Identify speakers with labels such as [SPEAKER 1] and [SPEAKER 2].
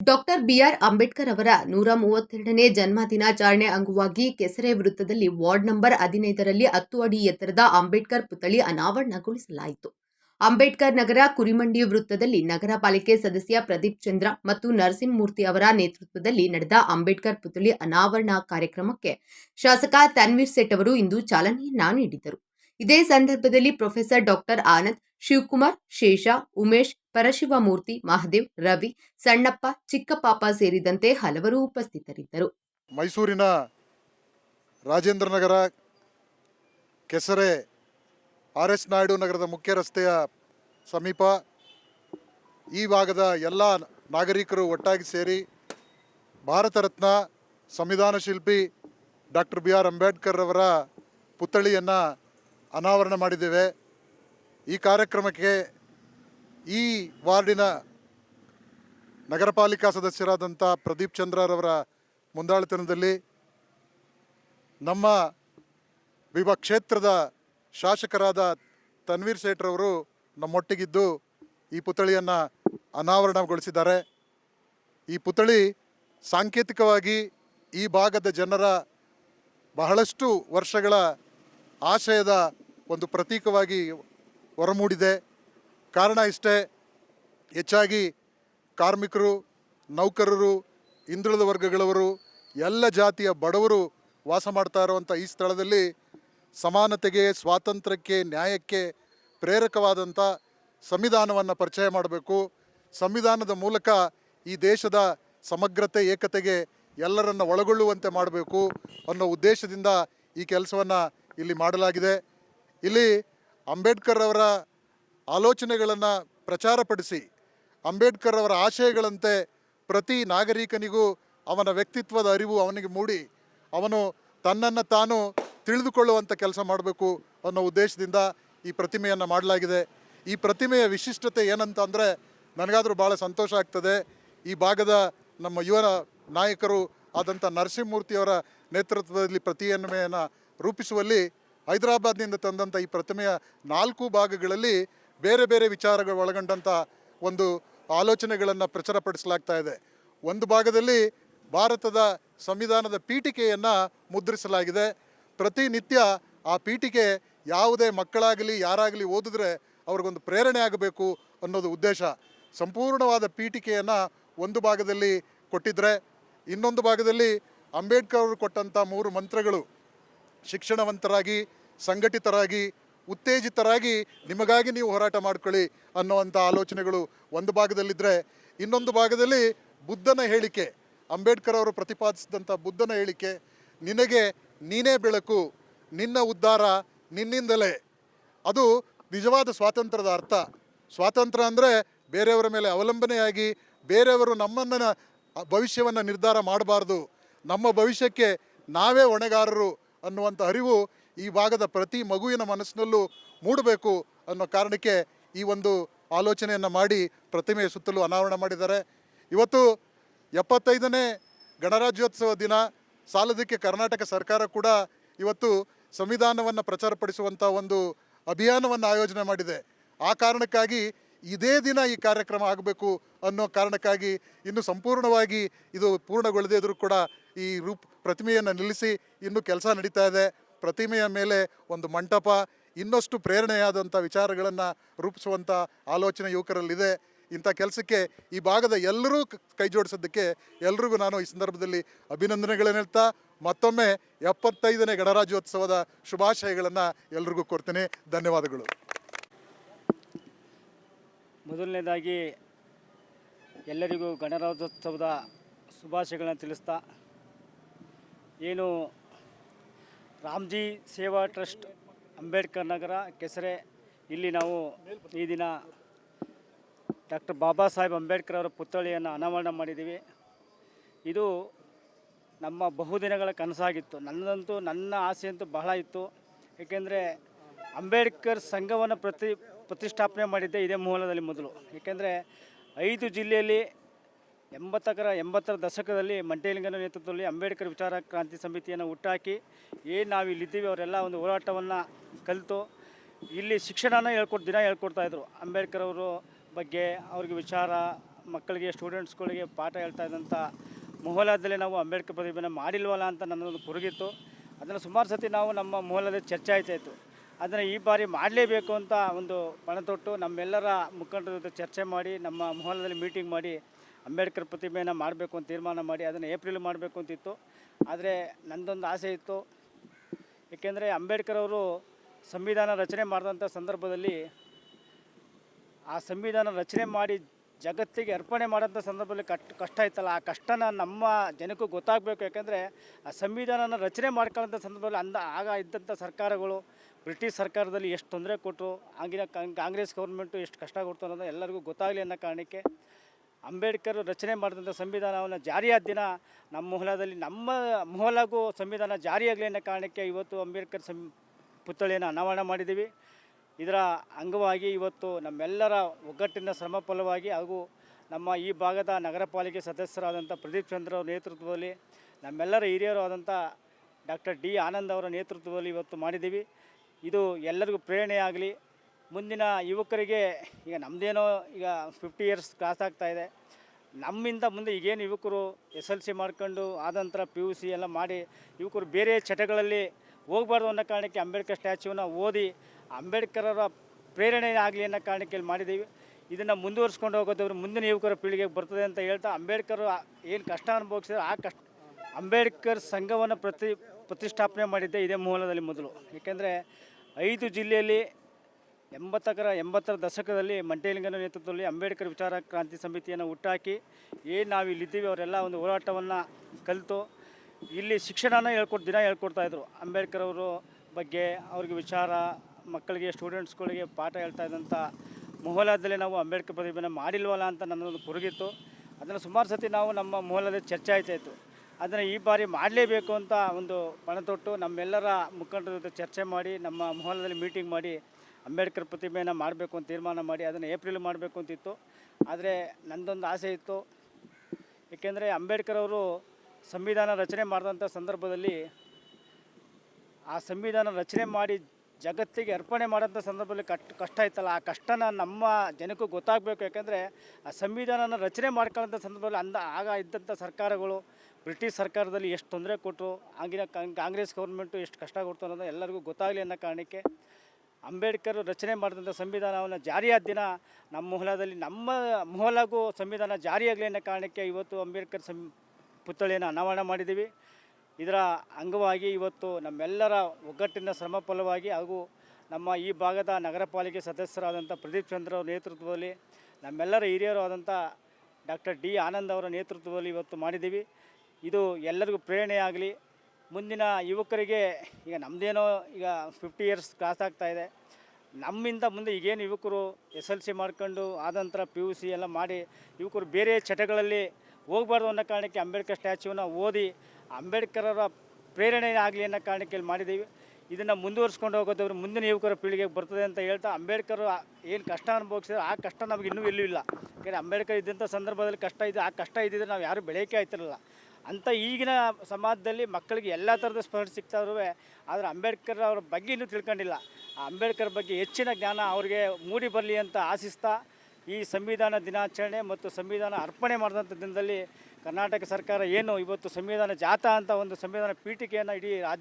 [SPEAKER 1] Doctor B R Ambedkar ಅವರ ನೂರ ಮೂವತ್ತೆರಡನೇ ಜನ್ಮ ದಿನಾಚರಣೆ ಅಂಗವಾಗಿ ಕೆಸರೆ ವೃತ್ತದಲ್ಲಿ ವಾರ್ಡ್ ನಂಬರ್ ಹದಿನೈದರಲ್ಲಿ ಹತ್ತು ಅಡಿ ಎತ್ತರದ ಅಂಬೇಡ್ಕರ್ ಪುತ್ಥಳಿ ಅನಾವರಣಗೊಳಿಸಲಾಯಿತು. ಅಂಬೇಡ್ಕರ್ ನಗರ ಕುರಿಮಂಡಿ ವೃತ್ತದಲ್ಲಿ ನಗರ ಪಾಲಿಕೆ ಸದಸ್ಯ ಪ್ರದೀಪ್ ಚಂದ್ರ ಮತ್ತು ನರಸಿಂಹಮೂರ್ತಿ ಅವರ ನೇತೃತ್ವದಲ್ಲಿ ನಡೆದ ಅಂಬೇಡ್ಕರ್ ಪುತ್ಥಳಿ ಅನಾವರಣ ಕಾರ್ಯಕ್ರಮಕ್ಕೆ ಶಾಸಕ ತನ್ವೀರ್ ಸೇಠ್ ಅವರು ಇಂದು ಚಾಲನೆಯನ್ನ ನೀಡಿದರು. ಇದೇ ಸಂದರ್ಭದಲ್ಲಿ ಪ್ರೊಫೆಸರ್ ಡಾಕ್ಟರ್ ಆನಂದ್, ಶಿವಕುಮಾರ್, ಶೇಷ, ಉಮೇಶ್, ಪರಶಿವಮೂರ್ತಿ, ಮಹದೇವ್, ರವಿ, ಸಣ್ಣಪ್ಪ ಚಿಕ್ಕಪಾಪ ಸೇರಿದಂತೆ ಹಲವರು ಉಪಸ್ಥಿತರಿದ್ದರು.
[SPEAKER 2] ಮೈಸೂರಿನ ರಾಜೇಂದ್ರನಗರ ಕೆಸರೆ, ಆರ್ ಎಸ್ ನಾಯ್ಡು ನಗರದ ಮುಖ್ಯ ರಸ್ತೆಯ ಸಮೀಪ ಈ ಭಾಗದ ಎಲ್ಲ ನಾಗರಿಕರು ಒಟ್ಟಾಗಿ ಸೇರಿ ಭಾರತ ರತ್ನ ಸಂವಿಧಾನ ಶಿಲ್ಪಿ ಡಾಕ್ಟರ್ ಬಿ ಆರ್ ಅಂಬೇಡ್ಕರ್ ಅವರ ಪುತ್ಥಳಿಯನ್ನು ಅನಾವರಣ ಮಾಡಿದ್ದೇವೆ. ಈ ಕಾರ್ಯಕ್ರಮಕ್ಕೆ ಈ ವಾರ್ಡಿನ ನಗರಪಾಲಿಕಾ ಸದಸ್ಯರಾದಂಥ ಪ್ರದೀಪ್ ಚಂದ್ರರವರ ಮುಂದಾಳತನದಲ್ಲಿ ನಮ್ಮ ವಿವ ಕ್ಷೇತ್ರದ ಶಾಸಕರಾದ ತನ್ವೀರ್ ಸೇಠ್ರವರು ನಮ್ಮೊಟ್ಟಿಗಿದ್ದು ಈ ಪುತ್ಥಳಿಯನ್ನು ಅನಾವರಣಗೊಳಿಸಿದ್ದಾರೆ. ಈ ಪುತ್ಥಳಿ ಸಾಂಕೇತಿಕವಾಗಿ ಈ ಭಾಗದ ಜನರ ಬಹಳಷ್ಟು ವರ್ಷಗಳ ಆಶಯದ ಒಂದು ಪ್ರತೀಕವಾಗಿ ಹೊರಮೂಡಿದೆ. ಕಾರಣ ಇಷ್ಟೇ, ಹೆಚ್ಚಾಗಿ ಕಾರ್ಮಿಕರು, ನೌಕರರು, ಹಿಂದುಳಿದ ವರ್ಗಗಳವರು, ಎಲ್ಲ ಜಾತಿಯ ಬಡವರು ವಾಸ ಮಾಡ್ತಾ ಇರುವಂಥ ಈ ಸ್ಥಳದಲ್ಲಿ ಸಮಾನತೆಗೆ, ಸ್ವಾತಂತ್ರ್ಯಕ್ಕೆ, ನ್ಯಾಯಕ್ಕೆ ಪ್ರೇರಕವಾದಂಥ ಸಂವಿಧಾನವನ್ನು ಪರಿಚಯ ಮಾಡಬೇಕು. ಸಂವಿಧಾನದ ಮೂಲಕ ಈ ದೇಶದ ಸಮಗ್ರತೆ, ಏಕತೆಗೆ ಎಲ್ಲರನ್ನು ಒಳಗೊಳ್ಳುವಂತೆ ಮಾಡಬೇಕು ಅನ್ನೋ ಉದ್ದೇಶದಿಂದ ಈ ಕೆಲಸವನ್ನು ಇಲ್ಲಿ ಮಾಡಲಾಗಿದೆ. ಇಲ್ಲಿ ಅಂಬೇಡ್ಕರ್ ಅವರ ಆಲೋಚನೆಗಳನ್ನು ಪ್ರಚಾರಪಡಿಸಿ ಅಂಬೇಡ್ಕರ್ ಅವರ ಆಶಯಗಳಂತೆ ಪ್ರತಿ ನಾಗರಿಕನಿಗೂ ಅವನ ವ್ಯಕ್ತಿತ್ವದ ಅರಿವು ಅವನಿಗೆ ಮೂಡಿ, ಅವನು ತನ್ನನ್ನು ತಾನು ತಿಳಿದುಕೊಳ್ಳುವಂಥ ಕೆಲಸ ಮಾಡಬೇಕು ಅನ್ನೋ ಉದ್ದೇಶದಿಂದ ಈ ಪ್ರತಿಮೆಯನ್ನು ಮಾಡಲಾಗಿದೆ. ಈ ಪ್ರತಿಮೆಯ ವಿಶಿಷ್ಟತೆ ಏನಂತ ಅಂದರೆ ನನಗಾದರೂ ಭಾಳ ಸಂತೋಷ ಆಗ್ತದೆ. ಈ ಭಾಗದ ನಮ್ಮ ಯುವ ನಾಯಕರು ಆದಂಥ ನರಸಿಂಹಮೂರ್ತಿಯವರ ನೇತೃತ್ವದಲ್ಲಿ ಪ್ರತಿಮೆಯನ್ನು ರೂಪಿಸುವಲ್ಲಿ ಹೈದರಾಬಾದ್ನಿಂದ ತಂದಂಥ ಈ ಪ್ರತಿಮೆಯ ನಾಲ್ಕು ಭಾಗಗಳಲ್ಲಿ ಬೇರೆ ಬೇರೆ ವಿಚಾರಗಳು ಒಳಗೊಂಡಂಥ ಒಂದು ಆಲೋಚನೆಗಳನ್ನು ಪ್ರಚುರಪಡಿಸಲಾಗ್ತಾ ಇದೆ. ಒಂದು ಭಾಗದಲ್ಲಿ ಭಾರತದ ಸಂವಿಧಾನದ ಪೀಠಿಕೆಯನ್ನು ಮುದ್ರಿಸಲಾಗಿದೆ. ಪ್ರತಿನಿತ್ಯ ಆ ಪೀಠಿಕೆ ಯಾವುದೇ ಮಕ್ಕಳಾಗಲಿ, ಯಾರಾಗಲಿ ಓದಿದ್ರೆ ಅವ್ರಿಗೊಂದು ಪ್ರೇರಣೆ ಆಗಬೇಕು ಅನ್ನೋದು ಉದ್ದೇಶ. ಸಂಪೂರ್ಣವಾದ ಪೀಠಿಕೆಯನ್ನು ಒಂದು ಭಾಗದಲ್ಲಿ ಕೊಟ್ಟಿದ್ರೆ, ಇನ್ನೊಂದು ಭಾಗದಲ್ಲಿ ಅಂಬೇಡ್ಕರ್ ಅವರು ಕೊಟ್ಟಂಥ ಮೂರು ಮಂತ್ರಗಳು ಶಿಕ್ಷಣವಂತರಾಗಿ, ಸಂಘಟಿತರಾಗಿ, ಉತ್ತೇಜಿತರಾಗಿ ನಿಮಗಾಗಿ ನೀವು ಹೋರಾಟ ಮಾಡ್ಕೊಳ್ಳಿ ಅನ್ನುವಂಥ ಆಲೋಚನೆಗಳು ಒಂದು ಭಾಗದಲ್ಲಿದ್ದರೆ ಇನ್ನೊಂದು ಭಾಗದಲ್ಲಿ ಬುದ್ಧನ ಹೇಳಿಕೆ. ಅಂಬೇಡ್ಕರ್ ಅವರು ಪ್ರತಿಪಾದಿಸಿದಂಥ ಬುದ್ಧನ ಹೇಳಿಕೆ, ನಿನಗೆ ನೀನೇ ಬೆಳಕು, ನಿನ್ನ ಉದ್ಧಾರ ನಿನ್ನಿಂದಲೇ. ಅದು ನಿಜವಾದ ಸ್ವಾತಂತ್ರ್ಯದ ಅರ್ಥ. ಸ್ವಾತಂತ್ರ್ಯ ಅಂದರೆ ಬೇರೆಯವರ ಮೇಲೆ ಅವಲಂಬನೆಯಾಗಿ ಬೇರೆಯವರು ನಮ್ಮನ್ನು, ಭವಿಷ್ಯವನ್ನು ನಿರ್ಧಾರ ಮಾಡಬಾರ್ದು. ನಮ್ಮ ಭವಿಷ್ಯಕ್ಕೆ ನಾವೇ ಹೊಣೆಗಾರರು. ಅನ್ನುವಂಥ ಅರಿವು ಈ ಭಾಗದ ಪ್ರತಿ ಮಗುವಿನ ಮನಸ್ಸಿನಲ್ಲೂ ಮೂಡಬೇಕು ಅನ್ನೋ ಕಾರಣಕ್ಕೆ ಈ ಒಂದು ಆಲೋಚನೆಯನ್ನು ಮಾಡಿ ಪ್ರತಿಮೆಯ ಸುತ್ತಲೂ ಅನಾವರಣ ಮಾಡಿದ್ದಾರೆ. ಇವತ್ತು ಎಪ್ಪತ್ತೈದನೇ ಗಣರಾಜ್ಯೋತ್ಸವ ದಿನ. ಸಾಲದಕ್ಕೆ ಕರ್ನಾಟಕ ಸರ್ಕಾರ ಕೂಡ ಇವತ್ತು ಸಂವಿಧಾನವನ್ನು ಪ್ರಚಾರಪಡಿಸುವಂಥ ಒಂದು ಅಭಿಯಾನವನ್ನು ಆಯೋಜನೆ ಮಾಡಿದೆ. ಆ ಕಾರಣಕ್ಕಾಗಿ ಇದೇ ದಿನ ಈ ಕಾರ್ಯಕ್ರಮ ಆಗಬೇಕು ಅನ್ನೋ ಕಾರಣಕ್ಕಾಗಿ ಇನ್ನು ಸಂಪೂರ್ಣವಾಗಿ ಇದು ಪೂರ್ಣಗೊಳ್ಳದೇ ಇದ್ರೂ ಕೂಡ ಈ ರೂಪ್ ಪ್ರತಿಮೆಯನ್ನು ನಿಲ್ಲಿಸಿ ಇನ್ನೂ ಕೆಲಸ ನಡೀತಾ ಇದೆ. ಪ್ರತಿಮೆಯ ಮೇಲೆ ಒಂದು ಮಂಟಪ, ಇನ್ನಷ್ಟು ಪ್ರೇರಣೆಯಾದಂಥ ವಿಚಾರಗಳನ್ನು ರೂಪಿಸುವಂಥ ಆಲೋಚನೆ ಯುವಕರಲ್ಲಿದೆ. ಇಂಥ ಕೆಲಸಕ್ಕೆ ಈ ಭಾಗದ ಎಲ್ಲರೂ ಕ- ಜೋಡಿಸೋದಕ್ಕೆ ಎಲ್ರಿಗೂ ನಾನು ಈ ಸಂದರ್ಭದಲ್ಲಿ ಅಭಿನಂದನೆಗಳನ್ನು ಹೇಳ್ತಾ, ಮತ್ತೊಮ್ಮೆ ಎಪ್ಪತ್ತೈದನೇ ಗಣರಾಜ್ಯೋತ್ಸವದ ಶುಭಾಶಯಗಳನ್ನು ಎಲ್ರಿಗೂ ಕೊಡ್ತೇನೆ. ಧನ್ಯವಾದಗಳು.
[SPEAKER 3] ಮೊದಲನೇದಾಗಿ ಎಲ್ಲರಿಗೂ ಗಣರಾಜ್ಯೋತ್ಸವದ ಶುಭಾಶಯಗಳನ್ನು ತಿಳಿಸ್ತಾ ಏನು ರಾಮ್ಜಿ ಸೇವಾ ಟ್ರಸ್ಟ್ ಅಂಬೇಡ್ಕರ್ ನಗರ, ಕೆಸರೆ. ಇಲ್ಲಿ ನಾವು ಈ ದಿನ ಡಾಕ್ಟರ್ ಬಾಬಾ ಸಾಹೇಬ್ ಅಂಬೇಡ್ಕರ್ ಅವರ ಪುತ್ಥಳಿಯನ್ನು ಅನಾವರಣ ಮಾಡಿದ್ದೀವಿ. ಇದು ನಮ್ಮ ಬಹುದಿನಗಳ ಕನಸಾಗಿತ್ತು. ನನ್ನದಂತೂ ನನ್ನ ಆಸೆಯಂತೂ ಬಹಳ ಇತ್ತು. ಏಕೆಂದರೆ ಅಂಬೇಡ್ಕರ್ ಸಂಘವನ್ನು ಪ್ರತಿ, ಪ್ರತಿಷ್ಠಾಪನೆ ಮಾಡಿದ್ದೆ ಇದೇ ಮೂಲದಲ್ಲಿ ಮೊದಲು. ಏಕೆಂದರೆ ಐದು ಜಿಲ್ಲೆಯಲ್ಲಿ ಎಂಬತ್ತಕರ ಎಂಬತ್ತರ ದಶಕದಲ್ಲಿ ಮಂಟೇಲಿಂಗನ ನೇತೃತ್ವದಲ್ಲಿ ಅಂಬೇಡ್ಕರ್ ವಿಚಾರ ಕ್ರಾಂತಿ ಸಮಿತಿಯನ್ನು ಹುಟ್ಟಾಕಿ ಏನು ನಾವು ಇಲ್ಲಿದ್ದೀವಿ ಅವರೆಲ್ಲ ಒಂದು ಹೋರಾಟವನ್ನು ಕಲಿತು ಇಲ್ಲಿ ಶಿಕ್ಷಣನ ಹೇಳ್ಕೊಟ್ಟು ದಿನ ಹೇಳ್ಕೊಡ್ತಾಯಿದ್ರು ಅಂಬೇಡ್ಕರ್ ಅವರು ಬಗ್ಗೆ ಅವ್ರಿಗೆ ವಿಚಾರ, ಮಕ್ಕಳಿಗೆ, ಸ್ಟೂಡೆಂಟ್ಸ್ಗಳಿಗೆ ಪಾಠ ಹೇಳ್ತಾ ಇದ್ದಂಥ ಮೊಹಲಾದಲ್ಲಿ ನಾವು ಅಂಬೇಡ್ಕರ್ ಪ್ರತಿಭೆನ ಮಾಡಿಲ್ವಲ್ಲ ಅಂತ ನನ್ನೊಂದು ಕುರುಗಿತ್ತು. ಅದನ್ನು ಸುಮಾರು ಸತಿ ನಾವು ನಮ್ಮ ಮೊಹಲಾದಲ್ಲಿ ಚರ್ಚೆ ಆಯ್ತಾ ಇತ್ತು. ಅದನ್ನು ಈ ಬಾರಿ ಮಾಡಲೇಬೇಕು ಅಂತ ಒಂದು ಪಣ ತೊಟ್ಟು ನಮ್ಮೆಲ್ಲರ ಮುಖಂಡರ ಜೊತೆ ಚರ್ಚೆ ಮಾಡಿ, ನಮ್ಮ ಮೊಹಲದಲ್ಲಿ ಮೀಟಿಂಗ್ ಮಾಡಿ ಅಂಬೇಡ್ಕರ್ ಪ್ರತಿಮೆಯನ್ನು ಮಾಡಬೇಕು ಅಂತ ತೀರ್ಮಾನ ಮಾಡಿ ಅದನ್ನು ಏಪ್ರಿಲ್ ಮಾಡಬೇಕು ಅಂತಿತ್ತು. ಆದರೆ ನಂದೊಂದು ಆಸೆ ಇತ್ತು. ಏಕೆಂದರೆ ಅಂಬೇಡ್ಕರ್ ಅವರು ಸಂವಿಧಾನ ರಚನೆ ಮಾಡಿದಂಥ ಸಂದರ್ಭದಲ್ಲಿ ಆ ಸಂವಿಧಾನ ರಚನೆ ಮಾಡಿ ಜಗತ್ತಿಗೆ ಅರ್ಪಣೆ ಮಾಡೋಂಥ ಸಂದರ್ಭದಲ್ಲಿ ಕಟ್, ಕಷ್ಟ ಇತ್ತಲ್ಲ. ಆ ಕಷ್ಟನ ನಮ್ಮ ಜನಕ್ಕೂ ಗೊತ್ತಾಗಬೇಕು. ಯಾಕೆಂದರೆ ಆ ಸಂವಿಧಾನನ ರಚನೆ ಮಾಡ್ಕೊಳ್ಳೋಂಥ ಸಂದರ್ಭದಲ್ಲಿ ಅಂದ, ಆಗ ಇದ್ದಂಥ ಸರ್ಕಾರಗಳು, ಬ್ರಿಟಿಷ್ ಸರ್ಕಾರದಲ್ಲಿ ಎಷ್ಟು ತೊಂದರೆ ಕೊಟ್ಟರು ಆಗಿನ ಕಾಂಗ್ರೆಸ್ ಗೌರ್ಮೆಂಟು ಎಷ್ಟು ಕಷ್ಟ ಕೊಡ್ತಾರೆ ಅನ್ನೋದು ಎಲ್ಲರಿಗೂ ಗೊತ್ತಾಗಲಿ ಅನ್ನೋ ಕಾರಣಕ್ಕೆ ಅಂಬೇಡ್ಕರ್ ರಚನೆ ಮಾಡಿದಂಥ ಸಂವಿಧಾನವನ್ನು ಜಾರಿಯಾದ ದಿನ ನಮ್ಮ ಮೊಹಲದಲ್ಲಿ ನಮ್ಮ ಮೊಹಲಾಗೂ ಸಂವಿಧಾನ ಜಾರಿಯಾಗಲಿ ಅನ್ನೋ ಕಾರಣಕ್ಕೆ ಇವತ್ತು ಅಂಬೇಡ್ಕರ್ ಸಂ ಪುತ್ಥಳಿಯನ್ನು ಅನಾವರಣ ಮಾಡಿದ್ದೀವಿ. ಇದರ ಅಂಗವಾಗಿ ಇವತ್ತು ನಮ್ಮೆಲ್ಲರ ಒಗ್ಗಟ್ಟಿನ ಶ್ರಮ ಫಲವಾಗಿ ಹಾಗೂ ನಮ್ಮ ಈ ಭಾಗದ ನಗರ ಪಾಲಿಕೆ ಸದಸ್ಯರಾದಂಥ ಪ್ರದೀಪ್ ಚಂದ್ರ ಅವರ ನೇತೃತ್ವದಲ್ಲಿ ನಮ್ಮೆಲ್ಲರ ಹಿರಿಯರು ಆದಂಥ ಡಾಕ್ಟರ್ ಡಿ ಆನಂದ್ ಅವರ ನೇತೃತ್ವದಲ್ಲಿ ಇವತ್ತು ಮಾಡಿದ್ದೀವಿ. ಇದು ಎಲ್ಲರಿಗೂ ಪ್ರೇರಣೆಯಾಗಲಿ. ಮುಂದಿನ ಯುವಕರಿಗೆ ಈಗ ನಮ್ಮದೇನೋ ಈಗ ಫಿಫ್ಟಿ ಇಯರ್ಸ್ ಕ್ರಾಸ್ ಇದೆ. ನಮ್ಮಿಂದ ಮುಂದೆ ಈಗೇನು ಯುವಕರು ಎಸ್ ಎಲ್ ಸಿ ಮಾಡ್ಕೊಂಡು ಆದ ನಂತರ ಪಿ ಯು ಸಿ ಎಲ್ಲ ಮಾಡಿ ಯುವಕರು ಬೇರೆ ಚಟಗಳಲ್ಲಿ ಹೋಗಬಾರ್ದು ಅನ್ನೋ ಕಾರಣಕ್ಕೆ ಅಂಬೇಡ್ಕರ್ ಸ್ಟ್ಯಾಚ್ಯೂನ ಓದಿ ಅಂಬೇಡ್ಕರರ ಪ್ರೇರಣೆ ಆಗಲಿ ಅನ್ನೋ ಕಾರಣಕ್ಕೆ ಇಲ್ಲಿ ಮಾಡಿದ್ದೀವಿ. ಇದನ್ನು ಮುಂದುವರಿಸ್ಕೊಂಡು ಹೋಗೋದವ್ರು ಮುಂದಿನ ಯುವಕರ ಪೀಳಿಗೆಗೆ ಬರ್ತದೆ ಅಂತ ಹೇಳ್ತಾ ಅಂಬೇಡ್ಕರ್ ಏನು ಕಷ್ಟ ಅನುಭವಿಸಿದ್ರೆ ಆ ಕಷ್ಟ ಅಂಬೇಡ್ಕರ್ ಸಂಘವನ್ನು ಪ್ರತಿ ಪ್ರತಿಷ್ಠಾಪನೆ ಮಾಡಿದ್ದೆ ಇದೇ ಮೂಲದಲ್ಲಿ ಮೊದಲು. ಏಕೆಂದರೆ ಐದು ಜಿಲ್ಲೆಯಲ್ಲಿ ಎಂಬತ್ತಕರ ಎಂಬತ್ತರ ದಶಕದಲ್ಲಿ ಮಂಟೇಲಿಂಗನ ನೇತೃತ್ವದಲ್ಲಿ ಅಂಬೇಡ್ಕರ್ ವಿಚಾರ ಕ್ರಾಂತಿ ಸಮಿತಿಯನ್ನು ಹುಟ್ಟಾಕಿ ಏನು ನಾವು ಇಲ್ಲಿದ್ದೀವಿ ಅವರೆಲ್ಲ ಒಂದು ಹೋರಾಟವನ್ನು ಕಲಿತು ಇಲ್ಲಿ ಶಿಕ್ಷಣನ ಹೇಳ್ಕೊಟ್ಟು ದಿನ ಹೇಳ್ಕೊಡ್ತಾಯಿದ್ರು ಅಂಬೇಡ್ಕರ್ ಅವರು ಬಗ್ಗೆ ಅವ್ರಿಗೆ ವಿಚಾರ, ಮಕ್ಕಳಿಗೆ, ಸ್ಟೂಡೆಂಟ್ಸ್ಗಳಿಗೆ ಪಾಠ ಹೇಳ್ತಾ ಇದ್ದಂಥ ಮೊಹಲಾದಲ್ಲಿ ನಾವು ಅಂಬೇಡ್ಕರ್ ಪ್ರತಿಭೆನ ಮಾಡಿಲ್ವಲ್ಲ ಅಂತ ನನ್ನೊಂದು ಕುರುಗಿತ್ತು ಅದನ್ನು ಸುಮಾರು ಸತಿ ನಾವು ನಮ್ಮ ಮೊಹಲಾದಲ್ಲಿ ಚರ್ಚೆ ಆಯ್ತಾ ಇತ್ತು. ಅದನ್ನು ಈ ಬಾರಿ ಮಾಡಲೇಬೇಕು ಅಂತ ಒಂದು ಪಣ ತೊಟ್ಟು ನಮ್ಮೆಲ್ಲರ ಮುಖಂಡರ ಜೊತೆ ಚರ್ಚೆ ಮಾಡಿ, ನಮ್ಮ ಮೊಹಲದಲ್ಲಿ ಮೀಟಿಂಗ್ ಮಾಡಿ ಅಂಬೇಡ್ಕರ್ ಪ್ರತಿಮೆಯನ್ನು ಮಾಡಬೇಕು ಅಂತ ತೀರ್ಮಾನ ಮಾಡಿ ಅದನ್ನು ಏಪ್ರಿಲ್ ಮಾಡಬೇಕು ಅಂತಿತ್ತು. ಆದರೆ ನಂದೊಂದು ಆಸೆ ಇತ್ತು. ಏಕೆಂದರೆ ಅಂಬೇಡ್ಕರ್ ಅವರು ಸಂವಿಧಾನ ರಚನೆ ಮಾಡಿದಂಥ ಸಂದರ್ಭದಲ್ಲಿ ಆ ಸಂವಿಧಾನ ರಚನೆ ಮಾಡಿ ಜಗತ್ತಿಗೆ ಅರ್ಪಣೆ ಮಾಡೋಂಥ ಸಂದರ್ಭದಲ್ಲಿ ಕಟ್, ಕಷ್ಟ ಇತ್ತಲ್ಲ. ಆ ಕಷ್ಟನ ನಮ್ಮ ಜನಕ್ಕೂ ಗೊತ್ತಾಗಬೇಕು. ಯಾಕೆಂದರೆ ಆ ಸಂವಿಧಾನನ ರಚನೆ ಮಾಡ್ಕೊಳ್ಳೋಂಥ ಸಂದರ್ಭದಲ್ಲಿ ಅಂದ, ಆಗ ಇದ್ದಂಥ ಸರ್ಕಾರಗಳು, ಬ್ರಿಟಿಷ್ ಸರ್ಕಾರದಲ್ಲಿ ಎಷ್ಟು ತೊಂದರೆ ಕೊಟ್ಟರು ಆಗಿನ ಕಾಂಗ್ರೆಸ್ ಗೌರ್ಮೆಂಟು ಎಷ್ಟು ಕಷ್ಟ ಕೊಡ್ತು ಅನ್ನೋದು ಎಲ್ಲರಿಗೂ ಗೊತ್ತಾಗಲಿ ಅನ್ನೋ ಕಾರಣಕ್ಕೆ ಅಂಬೇಡ್ಕರ್ ರಚನೆ ಮಾಡಿದಂಥ ಸಂವಿಧಾನವನ್ನು ಜಾರಿಯಾದ ದಿನ ನಮ್ಮ ಮೊಹಲದಲ್ಲಿ ನಮ್ಮ ಮೊಹಲಾಗೂ ಸಂವಿಧಾನ ಜಾರಿಯಾಗಲಿ ಅನ್ನೋ ಕಾರಣಕ್ಕೆ ಇವತ್ತು ಅಂಬೇಡ್ಕರ್ ಸಂ ಪುತ್ಥಳಿಯನ್ನು ಅನಾವರಣ ಮಾಡಿದ್ದೀವಿ. ಇದರ ಅಂಗವಾಗಿ ಇವತ್ತು ನಮ್ಮೆಲ್ಲರ ಒಗ್ಗಟ್ಟಿನ ಶ್ರಮ ಫಲವಾಗಿ ಹಾಗೂ ನಮ್ಮ ಈ ಭಾಗದ ನಗರ ಪಾಲಿಕೆ ಸದಸ್ಯರಾದಂಥ ಪ್ರದೀಪ್ ಚಂದ್ರ ಅವರ ನೇತೃತ್ವದಲ್ಲಿ ನಮ್ಮೆಲ್ಲರ ಹಿರಿಯರು ಆದಂಥ ಡಾಕ್ಟರ್ ಡಿ ಆನಂದ್ ಅವರ ನೇತೃತ್ವದಲ್ಲಿ ಇವತ್ತು ಮಾಡಿದ್ದೀವಿ. ಇದು ಎಲ್ಲರಿಗೂ ಪ್ರೇರಣೆಯಾಗಲಿ ಮುಂದಿನ ಯುವಕರಿಗೆ ಈಗ ನಮ್ಮದೇನೋ ಈಗ ಫಿಫ್ಟಿ ಇಯರ್ಸ್ ಕ್ರಾಸ್ ಆಗ್ತಾ ಇದೆ. ನಮ್ಮಿಂದ ಮುಂದೆ ಈಗೇನು ಯುವಕರು ಎಸ್ ಎಲ್ ಸಿ ಮಾಡ್ಕೊಂಡು ಆದ ನಂತರ ಪಿ ಯು ಸಿ ಎಲ್ಲ ಮಾಡಿ ಯುವಕರು ಬೇರೆ ಚಟಗಳಲ್ಲಿ ಹೋಗಬಾರ್ದು ಅನ್ನೋ ಕಾರಣಕ್ಕೆ ಅಂಬೇಡ್ಕರ್ ಸ್ಟ್ಯಾಚ್ಯೂನ ಓದಿ ಅಂಬೇಡ್ಕರರ ಪ್ರೇರಣೆ ಆಗಲಿ ಅನ್ನೋ ಕಾರಣಕ್ಕೆ ಇಲ್ಲಿ ಮಾಡಿದ್ದೀವಿ. ಇದನ್ನು ಮುಂದುವರಿಸ್ಕೊಂಡು ಹೋಗೋದವ್ರು ಮುಂದಿನ ಯುವಕರ ಪೀಳಿಗೆಗೆ ಬರ್ತದೆ ಅಂತ ಹೇಳ್ತಾ ಅಂಬೇಡ್ಕರ್ ಏನು ಕಷ್ಟ ಅನುಭವಿಸಿದ್ರು ಆ ಕಷ್ಟ ನಮಗೆ ಇನ್ನೂ ಎಲ್ಲೂ ಇಲ್ಲ. ಯಾಕಂದರೆ ಅಂಬೇಡ್ಕರ್ ಇದ್ದಂಥ ಸಂದರ್ಭದಲ್ಲಿ ಕಷ್ಟ ಇದೆ ಆ ಕಷ್ಟ ಇದ್ದಿದ್ರೆ ನಾವು ಯಾರೂ ಬೆಳೆಯೋಕೆ ಆಯ್ತಿರಲಿಲ್ಲ ಅಂಥ ಈಗಿನ ಸಮಾಜದಲ್ಲಿ ಮಕ್ಕಳಿಗೆ ಎಲ್ಲ ಥರದ ಸ್ಪರ್ಧೆ ಸಿಗ್ತಾ ಆದರೆ ಅಂಬೇಡ್ಕರ್ ಅವ್ರ ಬಗ್ಗೆ ಇನ್ನೂ ತಿಳ್ಕೊಂಡಿಲ್ಲ. ಆ ಅಂಬೇಡ್ಕರ್ ಬಗ್ಗೆ ಹೆಚ್ಚಿನ ಜ್ಞಾನ ಅವ್ರಿಗೆ ಮೂಡಿ ಬರಲಿ ಅಂತ ಆಶಿಸ್ತಾ ಈ ಸಂವಿಧಾನ ದಿನಾಚರಣೆ ಮತ್ತು ಸಂವಿಧಾನ ಅರ್ಪಣೆ ಮಾಡಿದಂಥ ದಿನದಲ್ಲಿ ಕರ್ನಾಟಕ ಸರ್ಕಾರ ಏನು ಇವತ್ತು ಸಂವಿಧಾನ ಜಾಥಾ ಅಂತ ಒಂದು ಸಂವಿಧಾನ ಪೀಠಿಕೆಯನ್ನು ಇಡೀ ರಾಜ್ಯ